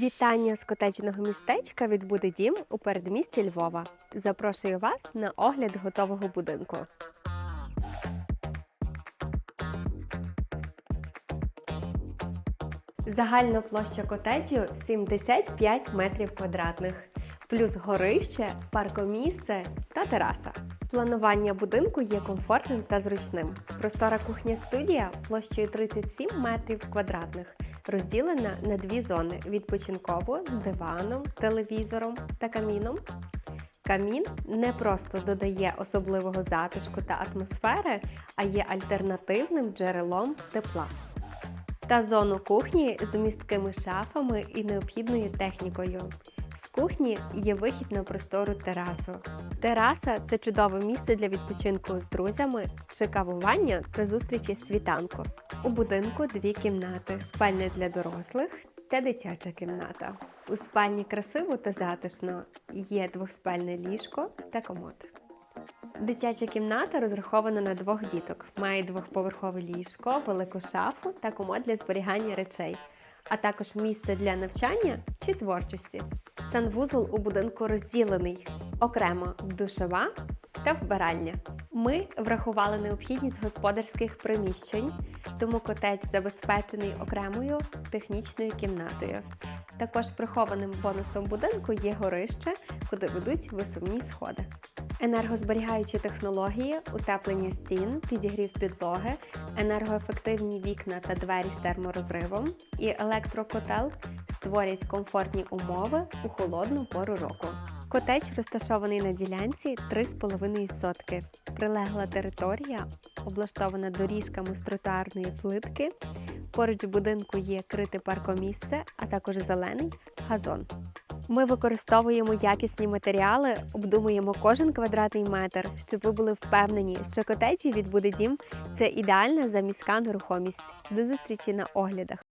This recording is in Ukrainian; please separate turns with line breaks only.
Вітання з котеджного містечка від Буде Дім у передмісті Львова. Запрошую вас на огляд готового будинку. Загальна площа котеджу 75 метрів квадратних, плюс горище, паркомісце та тераса. Планування будинку є комфортним та зручним. Простора кухня-студія площею 37 метрів квадратних, розділена на дві зони: відпочинкову з диваном, телевізором та каміном. Камін не просто додає особливого затишку та атмосфери, а є альтернативним джерелом тепла. Та зону кухні з місткими шафами і необхідною технікою. З кухні є вихід на простору терасу. Тераса це чудове місце для відпочинку з друзями чи кавування та зустрічі світанку. У будинку дві кімнати: спальня для дорослих та дитяча кімната. У спальні красиво та затишно. Є двохспальне ліжко та комод. Дитяча кімната розрахована на двох діток. Має двохповерхове ліжко, велику шафу та комод для зберігання речей, а також місце для навчання чи творчості. Санвузол у будинку розділений окремо душова та вбиральня. Ми врахували необхідність господарських приміщень, тому котедж забезпечений окремою технічною кімнатою. Також прихованим бонусом будинку є горище, куди ведуть висувні сходи. Енергозберігаючі технології, утеплення стін, підігрів підлоги, енергоефективні вікна та двері з терморозривом і електрокотел створять комфортні умови у холодну пору року. Котедж розташований на ділянці 3,5 сотки. Прилегла територія облаштована доріжками з тротуарної плитки. Поруч будинку є крите паркомісце, а також зелений газон. Ми використовуємо якісні матеріали, обдумуємо кожен квадратний метр, щоб ви були впевнені, що котеджі від буде дім це ідеальна заміська нерухомість. До зустрічі на оглядах.